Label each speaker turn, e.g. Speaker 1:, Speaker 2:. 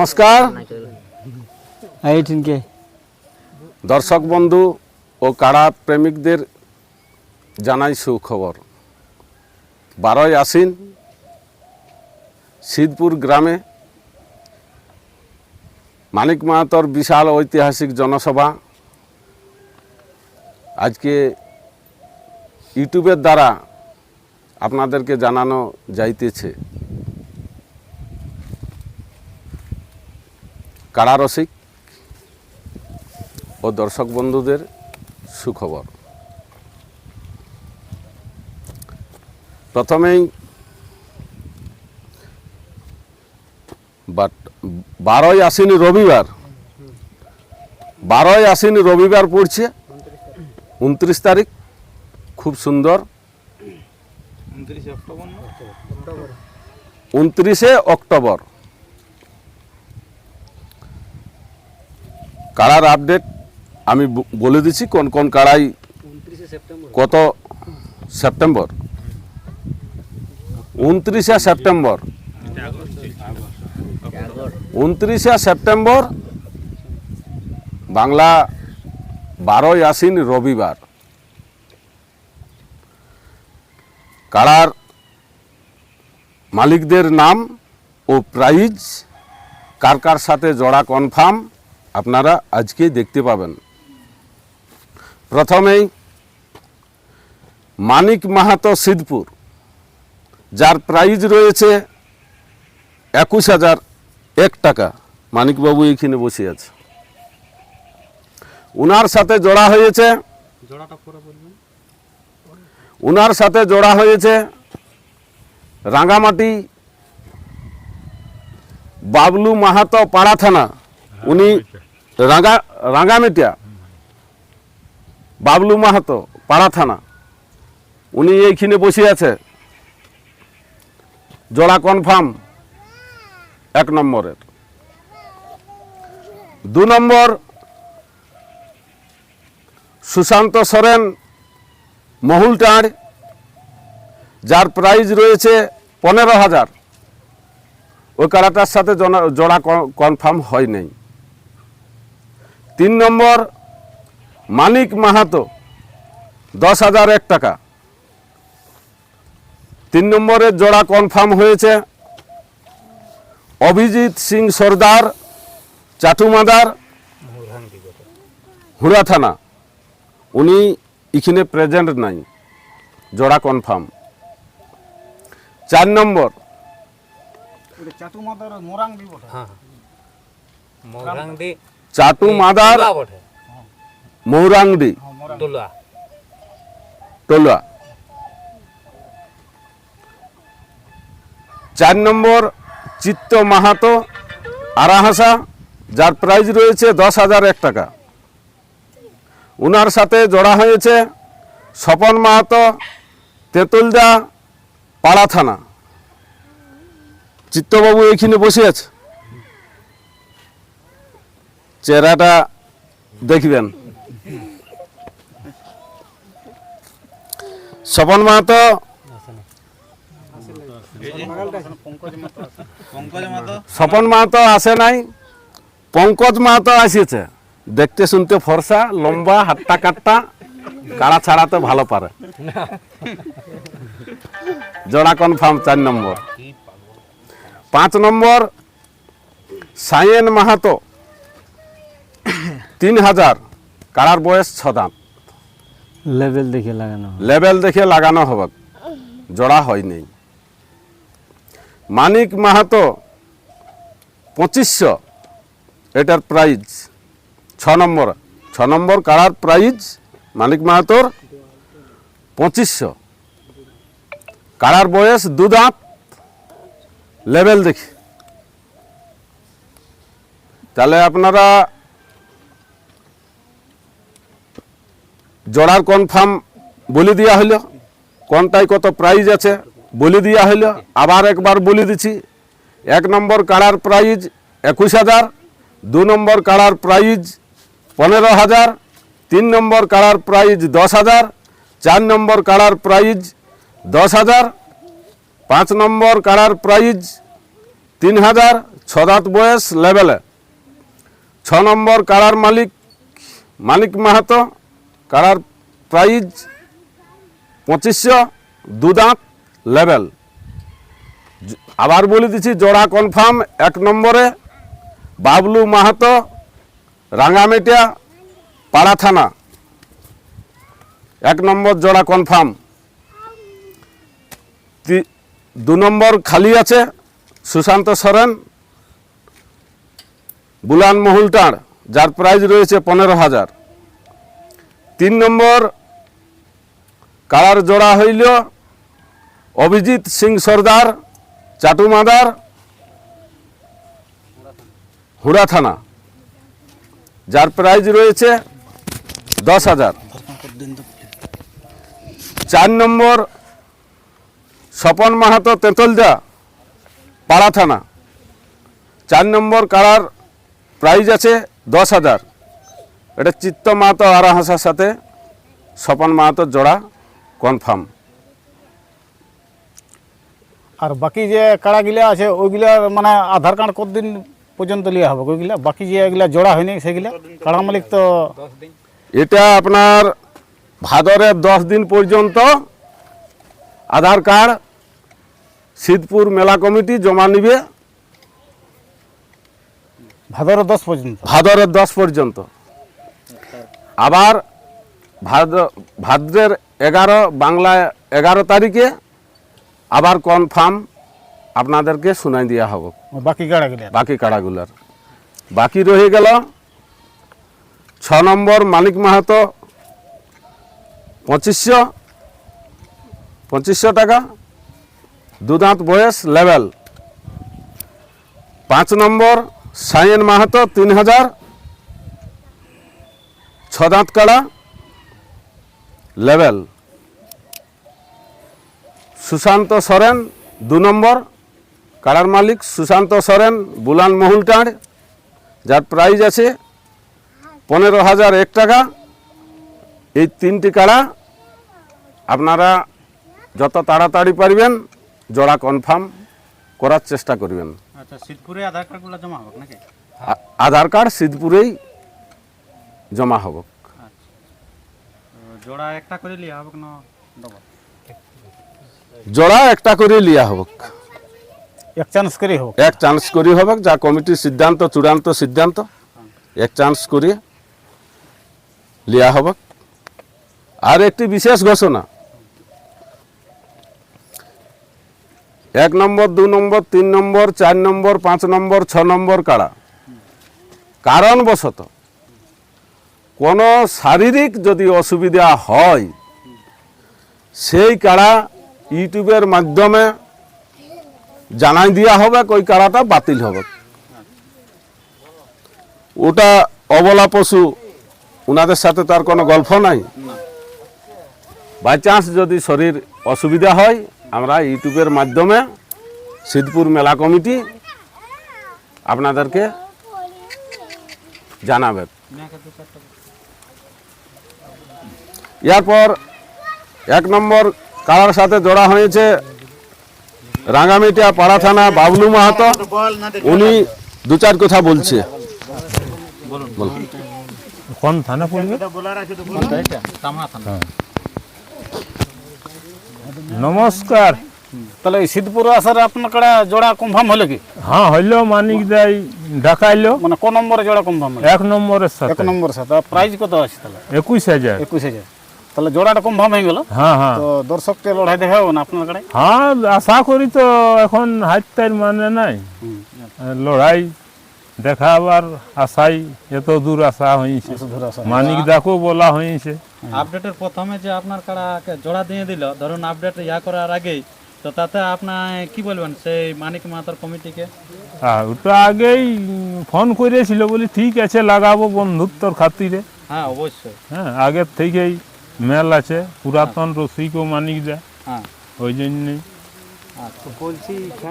Speaker 1: নমস্কার।
Speaker 2: এইটিনকে।
Speaker 1: দর্শক বন্ধু ও কাড়া প্রেমিকদের জানাই সুখবর। বারোই আশ্বিন সিদ্ধপুর গ্রামে মানিক মাহাতর বিশাল ঐতিহাসিক জনসভা। আজকে ইউটিউবের দ্বারা আপনাদেরকে জানানো যাইতেছে। কারারসিক ও দর্শক বন্ধুদের সুখবর। প্রথমেই বাট বারোই আশ্বিন রবিবার বারোই আশ্বিন রবিবার পড়ছে উনত্রিশ তারিখ খুব সুন্দর। উনত্রিশে অক্টোবর কাড়ার আপডেট আমি বলে দিচ্ছি কোন কোন কাড়াই কত সেপ্টেম্বর? উনত্রিশে সেপ্টেম্বর। উনত্রিশে সেপ্টেম্বর বাংলা বারোই আশ্বিন রবিবার। কাড়ার মালিকদের নাম ও প্রাইজ কার কার সাথে জড়া কনফার্ম আপনারা আজকেই দেখতে পাবেন। প্রথমেই মানিক মাহাতো সিদ্ধপুর যার প্রাইজ রয়েছে একুশ হাজার এক টাকা। মানিকবাবু এখানে বসে আছে। উনার সাথে জোড়া হয়েছে উনার সাথে জোড়া হয়েছে রাঙ্গামাটি বাবলু মাহাতো পাড়া থানা। উনি রাঙ্গা, রাঙ্গামেটিয়া। বাবলু মাহাতো, পাড়া থানা। উনি এইখানে বসে আছে। জোড়া কনফার্ম, এক নম্বরের। দু নম্বর, সুশান্ত সরেন মহুলটাঁড় যার প্রাইজ রয়েছে পনেরো হাজার। ওই কারাটার সাথে জোড়া কনফার্ম হয় নাই। তিন নম্বর মানিক মাহাতো দশ হাজার এক টাকা। তিন নম্বরের জোড়া কনফার্ম হয়েছে অভিজিৎ সিং সর্দার চাটুমাদার হুরা থানা। উনি এখানে প্রেজেন্ট নাই জোড়া কনফার্ম চার নম্বর
Speaker 3: চাটু মাদার মোরাং দিব
Speaker 4: মৌরাংডি
Speaker 1: চাটু মাদার মৌরাংডি টলুয়া। চার নম্বর চিত্ত মাহাতো আরাহাসা যার প্রাইজ রয়েছে দশ হাজার এক টাকা। উনার সাথে জড়া হয়েছে স্বপন মাহাতো তেঁতুলদা পাড়া থানা। চিত্তবাবু এখানে বসে আছে। চেহারাটা দেখবেন। স্বপন মাহাতো স্বপন মাহাতো আসে নাই, পঙ্কজ মাহাতো আসিয়েছে দেখতে শুনতে ফর্সা, লম্বা হাট্টা কাট্টা কাড়া ছাড়াতে ভালো পারে। জোড়া কনফার্ম চার নম্বর। পাঁচ নম্বর সায়েন মাহাতো। তিন হাজার। কাড়ার বয়স ছ দাঁত
Speaker 2: লেভেল দেখে লাগানো।
Speaker 1: লেভেল দেখে লাগানো হবে। জোড়া হয়নি মানিক মাহাতো পঁচিশশো। এটার প্রাইজ। ছ নম্বর। ছ নম্বর কাড়ার প্রাইজ মানিক মাহাতোর পঁচিশশো। কাড়ার বয়স দু দাঁত লেভেল দেখি। তাহলে আপনারা জোড়ার কনফার্ম বলে দেওয়া হলো কোনটায় কত প্রাইজ আছে বলে দেওয়া হলো আবার একবার বলে দিচ্ছি, এক নম্বর কাড়ার প্রাইজ একুশ হাজার, দু নম্বর কাড়ার প্রাইজ পনেরো হাজার, তিন নম্বর কাড়ার প্রাইজ দশ হাজার, চার নম্বর কাড়ার প্রাইজ দশ হাজার, পাঁচ নম্বর কাড়ার প্রাইজ তিন হাজার, ছ দাঁত বয়স লেভেলে ছ নম্বর কাড়ার মালিক মানিক মাহাতো কাড়ার প্রাইজ পঁচিশশো দু দাঁত লেভেল। আবার বলে দিচ্ছি, জোড়া কনফার্ম, এক নম্বরে বাবলু মাহাতো রাঙামেটিয়া পাড়া থানা। এক নম্বর জোড়া কনফার্ম। দু নম্বর খালি আছে, সুশান্ত সরেন, বুলান মহুলটার, যার প্রাইজ রয়েছে পনেরো হাজার। তিন নম্বর কালার জোড়া হইল অভিজিৎ সিং সর্দার চাটুমাদার হুড়া থানা। যার প্রাইজ রয়েছে দশ হাজার। চার নম্বর, স্বপন মাহাতো তেঁতলজা পাড়া থানা। চার নম্বর, কারার প্রাইজ আছে দশ হাজার। এটা চিত্ত মাহাতো আর হাসার সাথে স্বপন মাহাতো জোড়া কনফার্ম
Speaker 3: আর বাকি যে কাড়াগুলা আছে ওইগুলার মানে আধার কার্ড কতদিন পর্যন্ত লিয়া হবে? ওইগুলা বাকি যে এগুলা জোড়া হয়নি সেগুলা কাড়া মালিক তো
Speaker 1: এটা আপনার ভাদরের দশ দিন পর্যন্ত আধার কার্ড সিদ্ধপুর মেলা কমিটি জমা নিবে।
Speaker 3: ভাদর দশ পর্যন্ত?
Speaker 1: ভাদরের দশ পর্যন্ত। আবার ভাদ ভাদ্রের এগারো বাংলা এগারো তারিখে আবার কনফার্ম আপনাদেরকে শুনাই দেওয়া হবে।
Speaker 3: বাকি কাড়াগুলা
Speaker 1: বাকি কাড়াগুলার বাকি রয়ে গেল ছ নম্বর মানিক মাহাতো পঁচিশশো পঁচিশশো টাকা দু দাঁত বয়স লেভেল পাঁচ নম্বর সাইন মাহাতো তিন হাজার ছ দাঁত কাড়া লেভেল সুশান্ত সরেন দু নম্বর কাড়ার মালিক সুশান্ত সরেন বুলান মহুলটাঁড় যার প্রাইজ আছে পনেরো হাজার এক টাকা এই তিনটি কাড়া আপনারা যত তাড়াতাড়ি পারবেন জোড়া কনফার্ম করার চেষ্টা করবেন
Speaker 4: আচ্ছা সিদ্ধপুরে আধার কার্ডগুলো জমা হবে নাকি
Speaker 1: আধার কার্ড সিদ্ধপুরেই জমা হবে।
Speaker 4: আচ্ছা। জোড়া একটা করে লিয়া হবে না
Speaker 1: জোড়া একটা করে লিয়া হবে
Speaker 3: এক চান্স করে হোক
Speaker 1: এক চান্স করি হবে যা কমিটির সিদ্ধান্ত চূড়ান্ত সিদ্ধান্ত এক চান্স করিয়ে লিয়া হবে আর একটি বিশেষ ঘোষণা। এক নম্বর দু নম্বর তিন নম্বর চার নম্বর পাঁচ নম্বর ছ নম্বর কাড়া কারণবশত কোনো শারীরিক যদি অসুবিধা হয়, সেই কাড়া ইউটিউবের মাধ্যমে জানাই দেওয়া হবে ওই কাড়াটা বাতিল হবে। ওটা অবলা পশু ওনাদের সাথে তার কোনো গল্প নাই। বাই চান্স যদি শরীর অসুবিধা হয়, আমরা ইউটিউবের মাধ্যমে সিদ্ধপুর মেলা কমিটি আপনাদেরকে জানাবে। এরপর এক নম্বর কারার সাথে জোড়া হয়েছে রাঙ্গামিটিয়া পাড়া থানা বাবলু মাহাতো। উনি দু চার কথা বলছে।
Speaker 2: কোন থানা পড়বে নমস্কার।
Speaker 3: তাহলে সিদ্ধপুর আসার আপনার কাড়া জোড়া কনফার্ম হলো কি?
Speaker 2: হ্যাঁ হইল মানিক দাই ঢাকাইলো
Speaker 3: মানে কোন নম্বরে জোড়া কনফার্ম
Speaker 2: এক নম্বরের সাথে।
Speaker 3: এক
Speaker 2: সাথে।
Speaker 3: নম্বর সাথে প্রাইস কত আছে তাহলে?
Speaker 2: একুশ হাজার।
Speaker 3: একুশ হাজার। তাহলে জোড়াটা কনফার্ম হয়ে গেল।
Speaker 2: হ্যাঁ হ্যাঁ।
Speaker 3: তো দর্শককে লড়াই দেখাবো না আপনার কাড়ায়
Speaker 2: হ্যাঁ আশা করি তো এখন হাইতার মানে নাই। লড়াই দেখাবার আশাই এত দূর আশা হয়েছে মানিক দাকেও বলা হয়েছে
Speaker 4: আপডেটের প্রথমে যে আপনার কাড়াকে জোড়া দিয়ে দিল ধরুন আপডেট ইয়া করার আগেই তো তাতে আপনার কি বলবেন সেই মানিক মাতার কমিটিকে?
Speaker 2: আর ওটা আগেই ফোন করেছিল বলি ঠিক আছে লাগাবো বন্ধুত্বর খাতিরে।
Speaker 4: হ্যাঁ অবশ্যই।
Speaker 2: হ্যাঁ আগের থেকেই মেল আছে পুরাতন রসিকও মানিক দেয়
Speaker 4: হ্যাঁ।
Speaker 2: ওই জন্যই।
Speaker 4: আচ্ছা বলছি